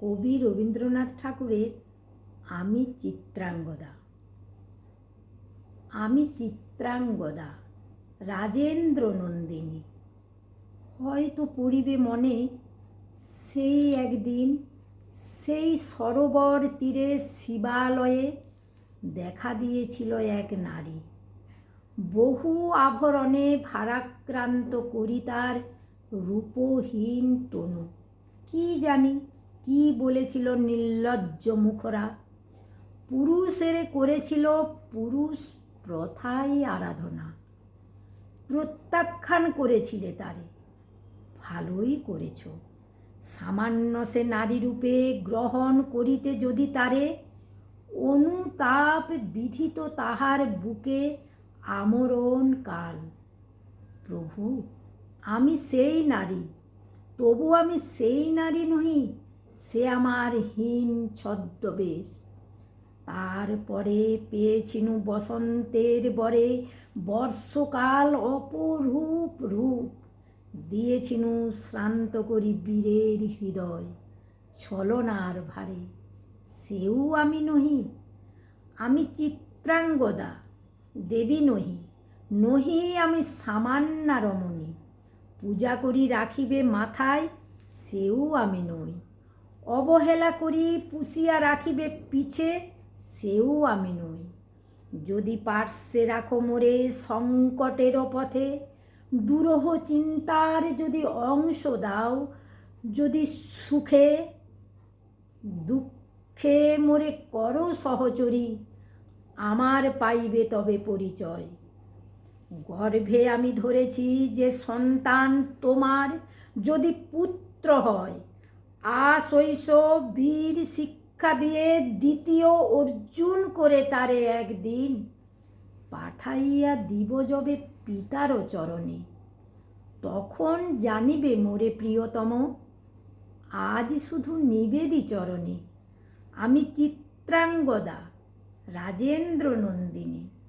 কবি রবীন্দ্রনাথ ঠাকুরের আমি চিত্রাঙ্গদা। আমি চিত্রাঙ্গদা, রাজেন্দ্র নন্দিনী। হয়তো পড়িবে মনে সেই একদিন, সেই সরোবর তীরে শিবালয়ে দেখা দিয়েছিল এক নারী। বহু আভরণে ভারাক্রান্ত করি তার রূপহীন তনু। কি জানি? কি বলেছিল নির্লজ্জ মুখরা? পুরুষের করেছিল পুরুষ প্রথাই আরাধনা। প্রত্যাখ্যান করেছিলে তারে। ভালোই করেছ। সামান্য সে নারী রূপে গ্রহণ করিতে যদি তারে, অনুতাপ বিধিত তাহার বুকে আমরণ কাল। প্রভু, আমি সেই নারী তবু আমি সেই নারী নহি, সে আমার হীন ছদ্মবেশ। তারপরে পেয়েছিনু বসন্তের বরে বর্ষকাল অপরূপ রূপ। দিয়েছিনু শ্রান্ত করি বীরের হৃদয় ছলনার ভারে। সেও আমি নহি, আমি চিত্রাঙ্গদা, দেবী নহি নহি আমি সামান্যা রমণী। পূজা করি রাখিবে মাথায়, সেও আমি নই। অবহেলা করি পুষিয়া রাখিবে পিছে, সেও আমি নই। যদি পার্শ্বে রাখো মোরে সংকটের পথে, দুরহ চিন্তার যদি অংশ দাও, যদি সুখে, দুঃখে মোরে করো সহচরী, আমার পাইবে তবে পরিচয়। গর্ভে আমি ধরেছি যে সন্তান তোমার যদি পুত্র হয় আশৈশ বীর শিক্ষা দিয়ে দ্বিতীয় অর্জুন করে তারে একদিন পাঠাইয়া দিব যবে পিতারও চরণে। তখন জানিবে মোরে প্রিয়তম, আজ শুধু নিবেদি চরণে। আমি চিত্রাঙ্গদা রাজেন্দ্র নন্দিনী